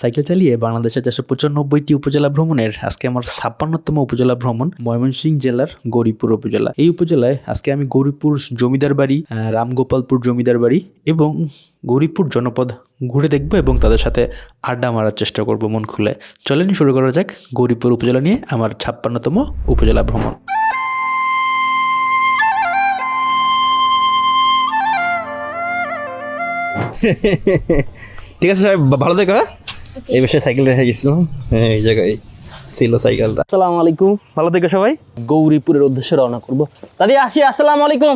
Cycle চালিয়ে বাংলাদেশের চারশো পঁচানব্বইটি উপজেলা ভ্রমণের আজকে আমার ছাপ্পান্নতম উপজেলা ভ্রমণ ময়মনসিংহ জেলার গৌরীপুর উপজেলা। এই উপজেলায় আজকে আমি গৌরীপুর জমিদার বাড়ি রামগোপালপুর জমিদার বাড়ি এবং গৌরীপুর জনপদ ঘুরে দেখব এবং তাদের সাথে আড্ডা মারার চেষ্টা করব মন খুলে। চলেন শুরু করা যাক গৌরীপুর উপজেলা নিয়ে আমার ছাপ্পান্নতম উপজেলা ভ্রমণ। ঠিক আছে, সবাই, ভালো থেকো হ্যাঁ? এই বিষয়ে সাইকেল রেখে গেছিলাম। হ্যাঁ, এই জায়গায় ছিল সাইকেলটা আসসালামু আলাইকুম। ভালো থেকো সবাই। গৌরীপুরের উদ্দেশ্যে রওনা করব। দাদি আসি। আসসালামু আলাইকুম।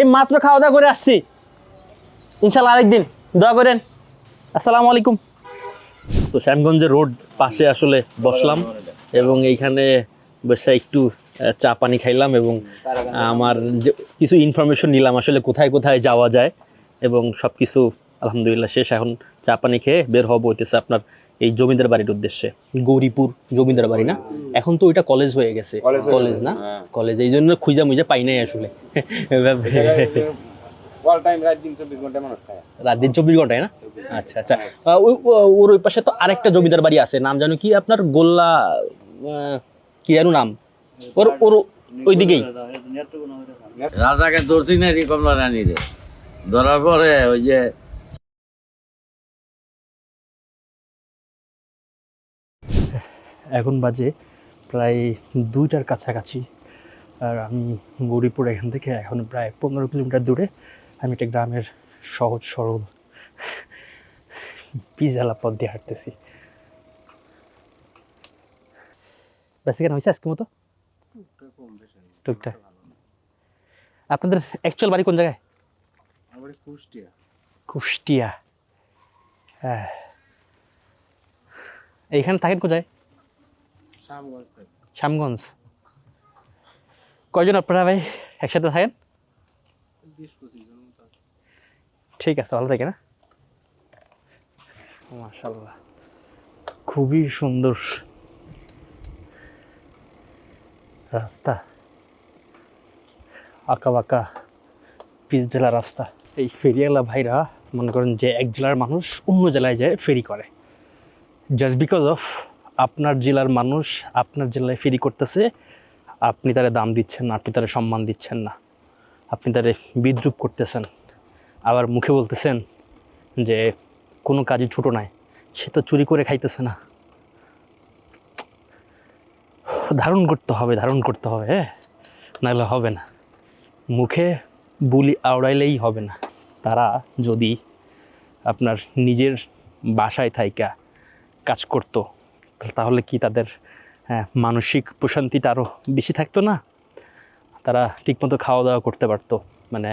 এই মাত্র খাওয়া দাওয়া করে আসছি। ইনশাল্লাহ আরেকদিন। দোয়া করেন। আসসালামু আলাইকুম। তো শ্যামগঞ্জের রোড পাশে আসলে বসলাম এবং এইখানে বসে একটু চা পানি খাইলাম এবং আমার যে কিছু ইনফরমেশন নিলাম আসলে কোথায় কোথায় যাওয়া যায় এবং সব কিছু আলহামদুলিল্লাহ শেষ। এখন চা পানি খেয়ে বের হব হইতেছে আপনার এই জমিদার বাড়ির উদ্দেশ্যে। গৌরীপুর জমিদার বাড়ি না? এখন তো ওইটা কলেজ হয়ে গেছে। কলেজ না? কলেজ এই জন্য খুঁজা মুজা পাই নাই আসলে। রাত দিন চব্বিশ ঘন্টায় না? আচ্ছা আচ্ছা। ওই- ওর ওই পাশে তো আরেকটা জমিদার বাড়ি আছে। নাম জানো কি আপনার? গোল্লা আহ, কি জানো নাম? ওর ওর ওই দিকেই রাজাকে ধরছি না রে কমলা রানী রে ধরার পরে ওই যে এখন বাজে প্রায় দুইটার কাছাকাছি। আর আমি গৌরীপুর এখান থেকে এখন প্রায় পনেরো কিলোমিটার দূরে। আমি একটা গ্রামের সহজ সরল পিজালা পথ দিয়ে হাঁটতেছি। বেসিকান হয়েছে আজকে মতো? টুকটাক। আপনাদের অ্যাকচুয়াল বাড়ি কোন জায়গায়? কুষ্টিয়া। কুষ্টিয়া। হ্যাঁ এইখানে থাকেন কোথায়? শ্যামগঞ্জ কয়জন আপনারা ভাই? একসাথে থাকেন? ঠিক আছে ভালো থাকে না মাশাল্লাহ খুবই সুন্দর রাস্তা। আঁকা বাঁকা পিস জেলা রাস্তা। এই ফেরিওয়ালা ভাইরা মনে করেন যে এক জেলার মানুষ অন্য জেলায় যায় ফেরি করে। জাস্ট বিকজ অফ আপনার জেলার মানুষ আপনার জেলায় ফেরি করতেছে, আপনি তারে দাম দিচ্ছেন না, আপনি তারে সম্মান দিচ্ছেন না। আপনি তারে বিদ্রুপ করতেছেন। আবার মুখে বলতেছেন যে, কোনো কাজই ছোটো নয় সে তো চুরি করে খাইতেছে না। ধারণ করতে হবে, ধারণ করতে হবে হ্যাঁ? নাহলে হবে না। মুখে বুলি আওড়াইলেই হবে না। তারা যদি আপনার নিজের বাসায় থাইকা কাজ করতো তাহলে কি তাদের হ্যাঁ, মানসিক প্রশান্তিটা আরও বেশি থাকতো না? তারা ঠিকমতো খাওয়া দাওয়া করতে পারতো মানে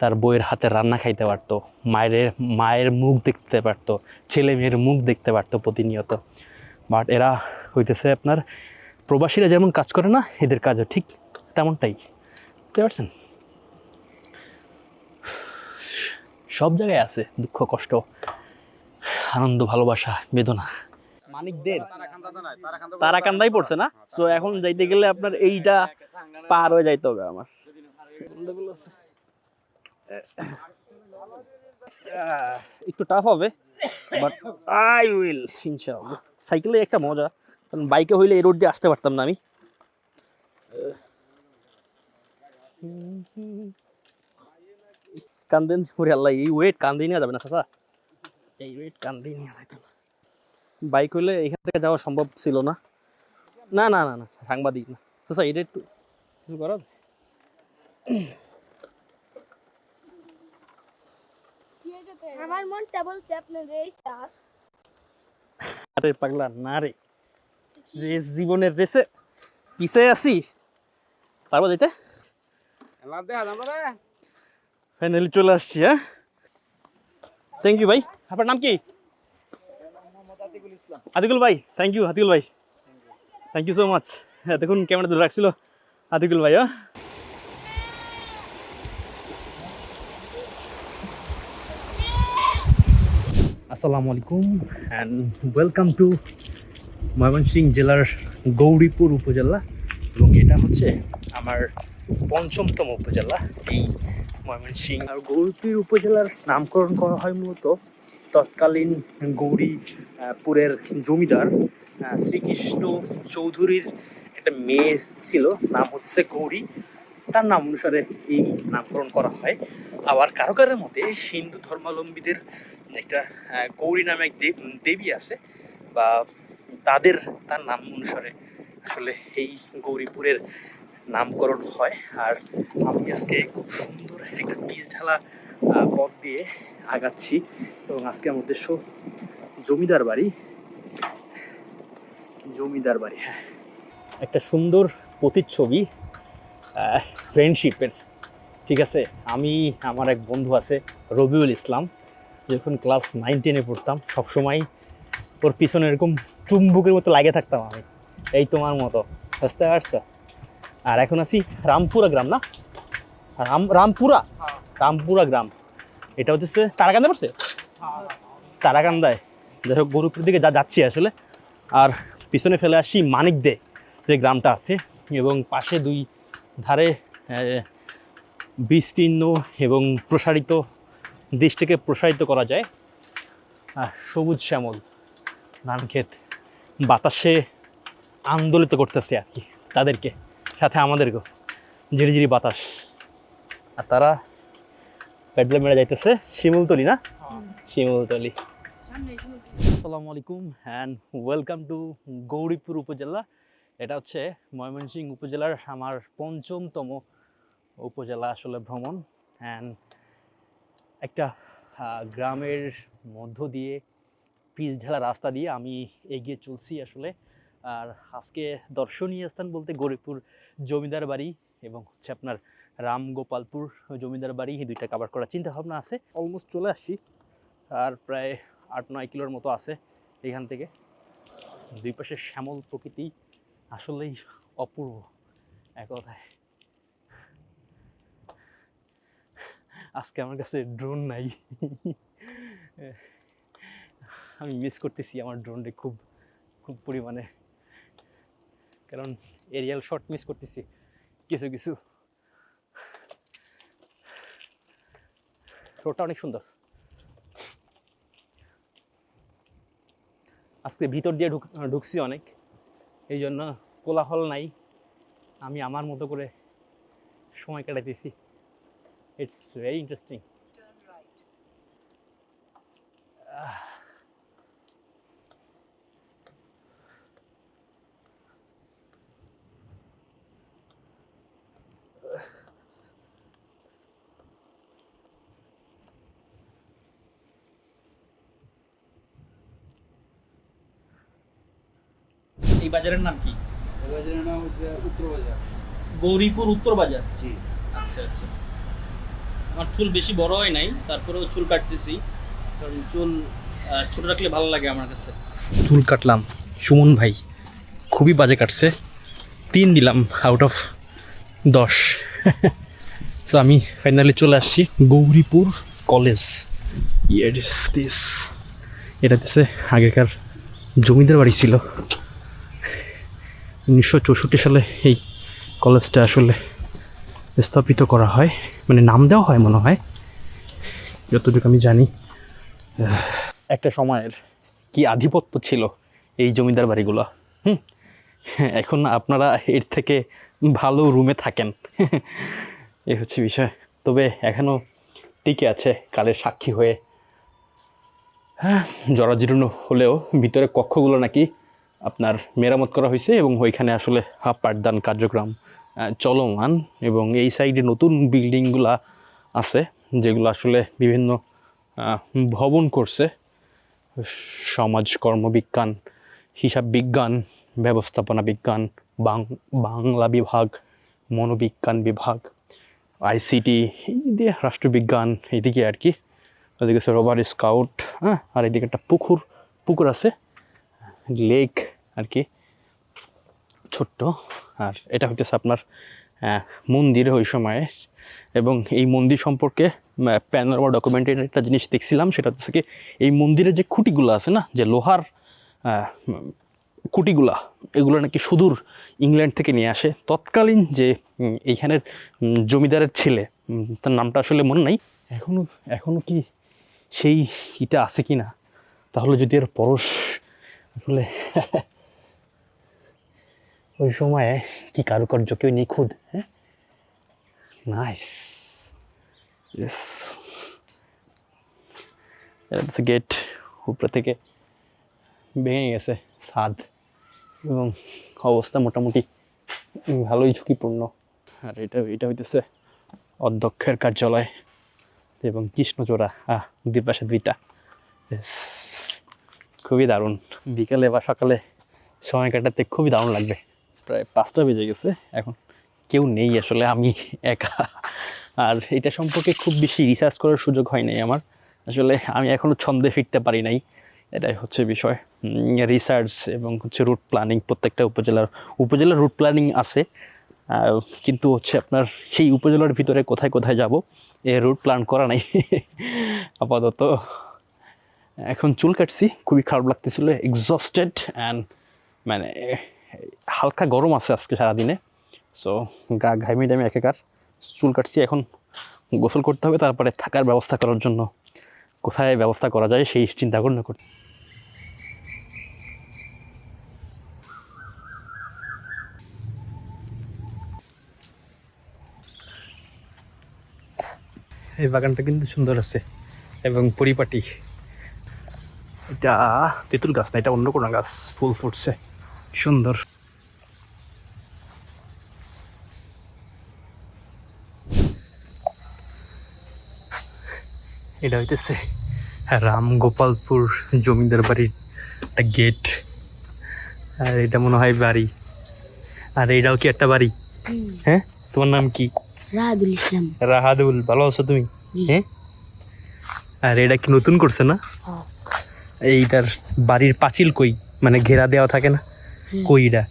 তার বইয়ের হাতে রান্না খাইতে পারতো মায়ের মায়ের মুখ দেখতে পারতো ছেলে মেয়ের মুখ দেখতে পারতো প্রতিনিয়ত। বাট এরা হইতেছে আপনার প্রবাসীরা যেমন কাজ করে না এদের কাজও ঠিক তেমনটাই। বুঝতে পারছেন? সব জায়গায় আছে দুঃখ কষ্ট আনন্দ ভালোবাসা বেদনা। মানিকদের? তারাকান্দাই পড়ছে না? সো এখন যাইতে গেলে আপনার এইটা পার হয়ে যাইতে হবে আমার। একটু টাফ হবে বাট আই উইল ইনশাআল্লাহ। সাইকেলে একটা মজা কারণ বাইকে হইলে এই রোড দিয়ে আসতে পারতাম না আমি। কান্দেন ওরে আল্লাহ এই ওয়েট কান্দে নিয়ে যাবে না চাচা। এই ওয়েট কান্দে নিয়ে যাইতো না। বাইক হইলে এখান থেকে যাওয়া সম্ভব ছিল না। না না না না সাংবাদিক না। চাচা এটা একটু কিছু করার আমার মনটা বলছে আপনার স্যার। আরে পাগলা না রে। রেস জীবনের রেসে পিছিয়ে আছি। পারব যেতে? ফাইনালি চলে আসছি হ্যাঁ? থ্যাংক ইউ ভাই। আপনার নাম কি? আতিকুল ভাই থ্যাংক ইউ আতিকুল ভাই। থ্যাংক ইউ সো মাচ হ্যাঁ দেখুন ক্যামেরা দূরে রাখছিল আতিকুল ভাই হ্যাঁ। আসসালামু আলাইকুম অ্যান্ড ওয়েলকাম টু ময়মনসিংহ জেলার গৌরীপুর উপজেলা এবং এটা হচ্ছে আমার পঞ্চমতম উপজেলা, এই ময়মনসিংহ। আর গৌরীপুর উপজেলার নামকরণ করা হয় মূলত তৎকালীন গৌরীপুরের জমিদার শ্রীকৃষ্ণ চৌধুরীর একটা মেয়ে ছিল, নাম হচ্ছে গৌরী। তার নাম অনুসারে এই নামকরণ করা হয়। আবার কারও কারোর মতে হিন্দু ধর্মাবলম্বীদের একটা গৌরী নামে এক দেব আছে বা তাদের, তার নাম অনুসারে আসলে এই গৌরীপুরের নামকরণ হয়। আর আমি আজকে খুব সুন্দর একটা পিচ ঢালা পথ দিয়ে আগাচ্ছি এবং আজকে আমার উদ্দেশ্য জমিদার বাড়ি। জমিদার বাড়ি হ্যাঁ। একটা সুন্দর প্রতিচ্ছবি ফ্রেন্ডশিপের ঠিক আছে, আমি, আমার এক বন্ধু আছে, রবিউল ইসলাম। যখন ক্লাস নাইন টেনে পড়তাম, সবসময় ওর পিছনে এরকম চুম্বুকের মতো লাগে থাকতাম আমি। এই তোমার মতো, বুঝতে পারছ? আর এখন আছি রামপুরা গ্রাম, না? রাম, রামপুরা? রামপুরা গ্রাম। এটা হচ্ছে তারাকান্দা পড়ছে? তারাকান্দায়। যাই হোক গরুপুর দিকে যা যাচ্ছি আসলে। আর পিছনে ফেলে আসি মানিক দে যে গ্রামটা আছে। এবং পাশে দুই ধারে বিস্তীর্ণ এবং প্রসারিত দৃষ্টিকে প্রসারিত করা যায়। আহ, সবুজ শ্যামল ধান ক্ষেত বাতাসে আন্দোলিত করতেছে আর কি তাদেরকে সাথে আমাদেরকেও ঝিরিঝিরি বাতাস। আর তারা পেডলে মেরে যাইতেছে। শিমুলতলি না? শিমুলতলি। আসসালামু আলাইকুম অ্যান্ড ওয়েলকাম টু গৌরীপুর উপজেলা। এটা হচ্ছে ময়মনসিংহ উপজেলার আমার পঞ্চমতম উপজেলা আসলে ভ্রমণ। অ্যান্ড একটা গ্রামের মধ্য দিয়ে পিচ ঢালা রাস্তা দিয়ে আমি এগিয়ে চলছি আসলে। আর আজকে দর্শনীয় স্থান বলতে গৌরীপুর জমিদার বাড়ি এবং হচ্ছে আপনার রামগোপালপুর জমিদার বাড়ি, এই দুইটা কাভার করার চিন্তা ভাবনা আছে। অলমোস্ট চলে আসছি। আর প্রায় আট নয় কিলোর মতো আছে এখান থেকে। দুই পাশে শ্যামল প্রকৃতি আসলেই অপূর্ব, এক কথায়। আজকে আমার কাছে ড্রোন নাই। আমি মিস করতেছি আমার ড্রোনটা খুব খুব পরিমাণে। কারণ এরিয়াল শট মিস করতেছি। কিছু কিছু। রোডটা অনেক সুন্দর। আজকে ভিতর দিয়ে ঢুক ঢুকছি অনেক। এই জন্য কোলাহল নাই। আমি আমার মতো করে সময় কাটাইতেছি। ইটস ভেরি ইন্টারেস্টিং এই বাজারের নাম কি? বাজারের নাম হচ্ছে উত্তর বাজার। গৌরীপুর উত্তর বাজার? জি। আচ্ছা আচ্ছা। আমার চুল বেশি বড় হয় নাই তারপরেও চুল কাটতেছি। কারণ চুল ছোট রাখলে ভালো লাগে আমার কাছে। চুল কাটলাম। সুমন ভাই খুবই বাজে কাটছে। তিন দিলাম আউট অফ দশ। সো আমি ফাইনালি চলে আসছি গৌরীপুর কলেজ। ইয়ার ইস দিস এটা হচ্ছে আগেকার জমিদার বাড়ি ছিল। উনিশশো চৌষট্টি সালে এই কলেজটা আসলে স্থাপিত করা হয় মানে নাম দেওয়া হয় মনে হয়, যতটুকু আমি জানি। একটা সময়ের কি আধিপত্য ছিল এই জমিদার বাড়িগুলো? হুম, এখন আপনারা এর থেকে ভালো রুমে থাকেন। এ হচ্ছে বিষয়। তবে এখনও টিকে আছে কালের সাক্ষী হয়ে। হ্যাঁ জরাজীর্ণ হলেও ভিতরে কক্ষগুলো নাকি আপনার মেরামত করা হয়েছে এবং ওইখানে আসলে পাঠদান কার্যক্রম চলমান এবং এই সাইডে নতুন বিল্ডিংগুলা আছে যেগুলো আসলে বিভিন্ন ভবন করছে। সমাজ কর্মবিজ্ঞান, হিসাব বিজ্ঞান, ব্যবস্থাপনা বিজ্ঞান বাংলা বিভাগ, মনোবিজ্ঞান বিভাগ, আইসিটি দিয়ে রাষ্ট্রবিজ্ঞান এইদিকে আর কি। ওদিকে রবার স্কাউট হ্যাঁ আর এদিকে একটা পুকুর পুকুর আছে, লেক আর কি ছোট্ট। আর এটা হইতেছে আপনার মন্দির ওই সময়ে। এবং এই মন্দির সম্পর্কে প্যানোরামা ডকুমেন্টের একটা জিনিস দেখছিলাম, সেটা হচ্ছে কি, এই মন্দিরের যে খুঁটিগুলো আছে না, যে লোহার খুঁটিগুলা, এগুলো নাকি সুদূর ইংল্যান্ড থেকে নিয়ে আসে। তৎকালীন যে এইখানের জমিদারের ছেলে তার নামটা আসলে মনে নাই। এখনও এখনও কি সেই ইটা আছে কি না তাহলে যদি এর পরশ আসলে ওই সময়ে কি কারুকার্য, কেউ নিখুঁত হ্যাঁ? নাইস গেট উপরে থেকে ভেঙে গেছে ছাদ এবং অবস্থা মোটামুটি ভালোই ঝুঁকিপূর্ণ। আর এটা এটা হইতেছে অধ্যক্ষের কার্যালয় এবং কৃষ্ণচূড়া, আহ দুই পাশে দুইটা খুবই দারুণ। বিকালে বা সকালে সময় কাটাতে খুবই দারুণ লাগবে। প্রায় পাঁচটা বেজে গেছে। এখন কেউ নেই আসলে, আমি একা। আর এটা সম্পর্কে খুব বেশি রিসার্চ করার সুযোগ হয় নাই আমার। আসলে আমি এখনও ছন্দে ফিরতে পারি নাই। এটাই হচ্ছে বিষয়। রিসার্চ এবং হচ্ছে রুট প্ল্যানিং প্রত্যেকটা উপজেলার উপজেলার রুট প্ল্যানিং আছে। কিন্তু হচ্ছে আপনার সেই উপজেলার ভিতরে কোথায় কোথায় যাব, এ রুট প্ল্যান করা নাই। আপাতত এখন চুল কাটছি, খুবই খারাপ লাগতেছিল এক্সস্টেড অ্যান্ড মানে হালকা গরম আছে আজকে সারাদিনে। সো গা ঘামি টামি একাকার। চুল কাটছি এখন। গোসল করতে হবে, তারপরে থাকার ব্যবস্থা করার জন্য। কোথায় ব্যবস্থা করা যায় সেই চিন্তা করে না করতে এই বাগানটা কিন্তু সুন্দর আছে এবং পরিপাটি। এটা তেঁতুল গাছ না, এটা অন্য কোনো গাছ, ফুল ফুটছে। সুন্দর। এটা হইতেছে রামগোপালপুর জমিদার বাড়ির একটা গেট। আর এটা মনে হয় বাড়ি। আর এটাও কি একটা বাড়ি? হ্যাঁ? তোমার নাম কি? রাহাদুল ইসলাম। রাহাদুল ভালো আছো তুমি? হ্যাঁ? আর এটা কি নতুন করছে না? এইটার বাড়ির পাঁচিল কই? মানে ঘেরা দেওয়া থাকে না? কই এটা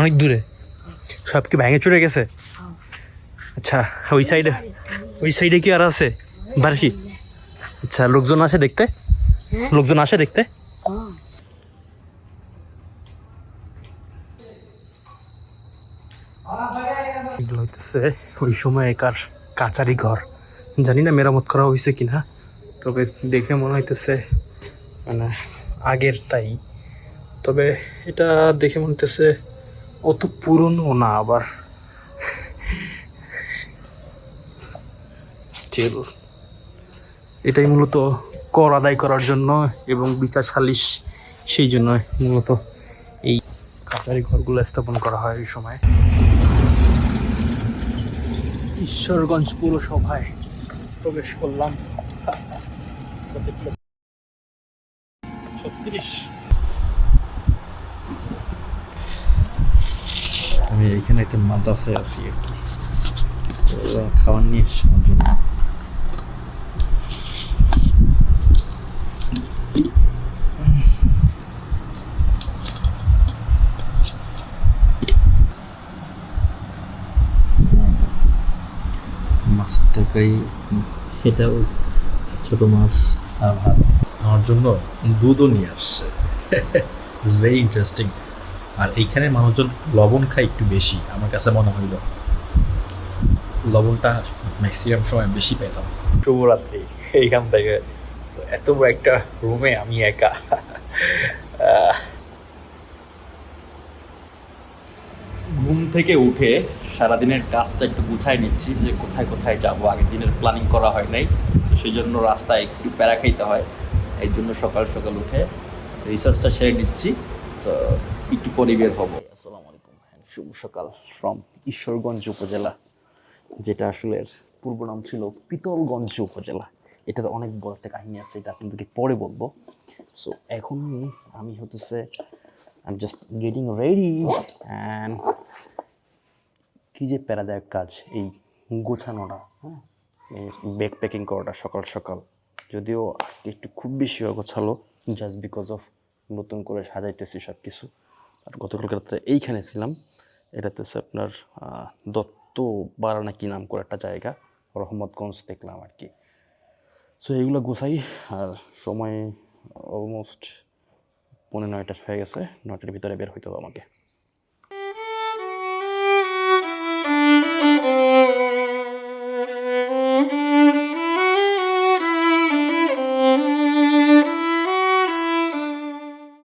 অনেক দূরে। সব কি ভেঙে চড়ে গেছে। আচ্ছা ওই সাইডে ওই সাইডে কি আর আছে? বার্ষি আচ্ছা লোকজন আসে দেখতে? লোকজন আসে দেখতে? এগুলো হইতেছে ওই সময় একার কাচারি ঘর। জানি না মেরামত করা হয়েছে কিনা তবে দেখে মনে হইতেছে মানে আগের তাই তবে এটা দেখে মনে হইতেছে অত পুরনো না আবার। স্টিল এটাই মূলত কর আদায় করার জন্য এবং বিচার সালিশ সেই জন্য মূলত এই কাচারি ঘরগুলো স্থাপন করা হয় এই সময়। ঈশ্বরগঞ্জ পৌরসভায় প্রবেশ করলাম। ছত্রিশ আমি এখানে একটা মাদ্রাসায় আছি আর কি। খাবার নিয়ে আমার জন্য। মাছের তরকারি এটাও ছোট মাছ আর ভাত। আমার জন্য দুধও নিয়ে আসছে। ইটস ভেরি ইন্টারেস্টিং আর এইখানে মানুষজন লবণ খায় একটু বেশি, আমার কাছে মনে হইল। লবণটা ম্যাক্সিমাম সময় বেশি পেলাম। শুভরাত্রি। এইখান থেকে এত বড় একটা রুমে আমি একা। ঘুম থেকে উঠে সারাদিনের কাজটা একটু গুছাই নিচ্ছি যে কোথায় কোথায় যাব। আগের দিনের প্ল্যানিং করা হয় নাই, তো সেই জন্য রাস্তায় একটু প্যারা খাইতে হয়। এই জন্য সকাল সকাল উঠে রিসার্চটা সেরে নিচ্ছি। সো একটু পরে বের হব। আসসালামু আলাইকুম শুভ সকাল ফ্রম ঈশ্বরগঞ্জ উপজেলা, যেটা আসলে পূর্ব নাম ছিল পিতলগঞ্জ উপজেলা। এটার অনেক বড় একটা কাহিনী আছে, এটা আপনাদেরকে পরে বলব। সো এখন আমি হতেছে I am just getting ready and কী যে প্যারাদায়ক কাজ এই গোছানোটা হ্যাঁ? ব্যাগ প্যাকিং করাটা সকাল সকাল। যদিও আজকে একটু খুব বেশি অগোছালো জাস্ট বিকজ অফ নতুন করে সাজাইতেছি সব কিছু আর গতকাল রাত্রে এইখানে ছিলাম। এটাতে হচ্ছে আপনার দত্ত বাড়া না নাম করে একটা জায়গা, রহমতগঞ্জ দেখলাম আর কি। সো এইগুলো গোছাই আর সময় অলমোস্ট পনেরো নয়টা হয়ে গেছে, নয়টার ভিতরে বের হইতে হবে আমাকে।